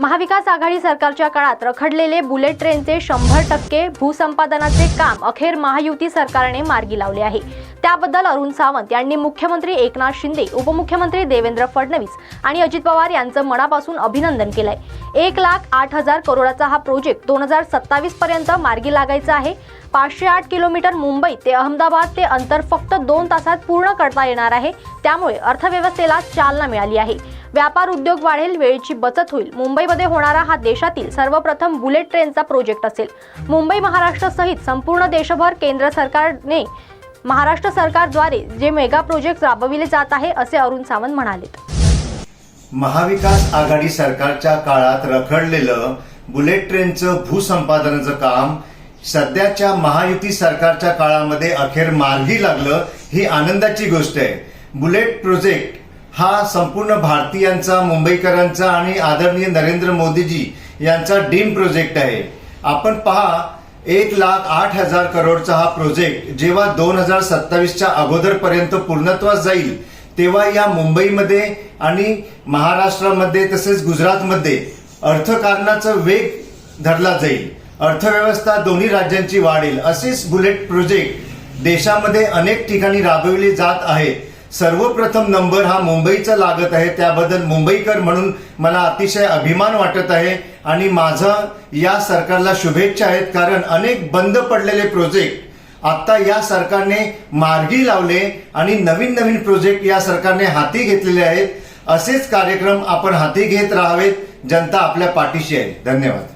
महाविकास आघाडी सरकारच्या काळात रखडलेले बुलेट ट्रेनचे शंभर टक्के भूसंपादनाचे काम अखेर महायुती सरकारने मार्गी लावले आहे. त्याबद्दल अरुण सावंत यांनी मुख्यमंत्री एकनाथ शिंदे उपमुख्यमंत्री देवेंद्र फडणवीस आणि अजित पवार यांचं मनापासून अभिनंदन केलंय. एक लाख आठ हजार करोडाचा हा प्रोजेक्ट दोन हजार सत्तावीस पर्यंत मार्गी लागायचा आहे. पाचशे आठ किलोमीटर मुंबई ते अहमदाबाद ते अंतर फक्त दोन तासात पूर्ण करता येणार आहे. त्यामुळे अर्थव्यवस्थेला चालना मिळाली आहे. व्यापार उद्योग वाढेल वेळेची बचत होईल. मुंबईमध्ये होणारा हा देशातील सर्वप्रथम बुलेट ट्रेनचा प्रोजेक्ट असेल. मुंबई महाराष्ट्र सहित संपूर्ण देशभर केंद्र सरकारने महाराष्ट्र सरकारद्वारे जे मेगा प्रोजेक्ट राबविले जात आहे असे अरुण सावंत म्हणालेत महाविकास आघाडी सरकारच्या काळात रखडलेलं बुलेट ट्रेनचं भूसंपादनाचं काम सध्याच्या महायुती सरकारच्या काळामध्ये अखेर मार्गी लागलं ही आनंदाची गोष्ट आहे. बुलेट प्रोजेक्ट हा संपूर्ण भारतीयांचा मुंबईकरांचा आणि आदरणीय नरेंद्र मोदीजी यांचा ड्रीम प्रोजेक्ट आहे. आपण पहा एक लाख आठ हजार करोडचा हा प्रोजेक्ट जेव्हा दोन हजार सत्तावीसच्या अगोदरपर्यंत पूर्णत्वास जाईल तेव्हा या मुंबईमध्ये आणि महाराष्ट्रामध्ये तसेच गुजरातमध्ये अर्थकारणाचा वेग धरला जाईल. अर्थव्यवस्था दोन्ही राज्यांची वाढेल असेच बुलेट प्रोजेक्ट देशामध्ये अनेक ठिकाणी राबविले जात आहेत सर्वप्रथम नंबर हा मुंबईचा लागत आहे. त्याबद्दल मुंबईकर म्हणून मला अतिशय अभिमान वाटत आहे. आणि माझा या सरकारला शुभेच्छा आहेत. कारण अनेक बंद पडलेले प्रोजेक्ट आता या सरकारने मार्गी लावले आणि नवीन नवीन प्रोजेक्ट या सरकारने हाती घेतलेले आहेत. असेच कार्यक्रम आपण हाती घेत राहावेत. जनता आपल्या पाठीशी आहे. धन्यवाद.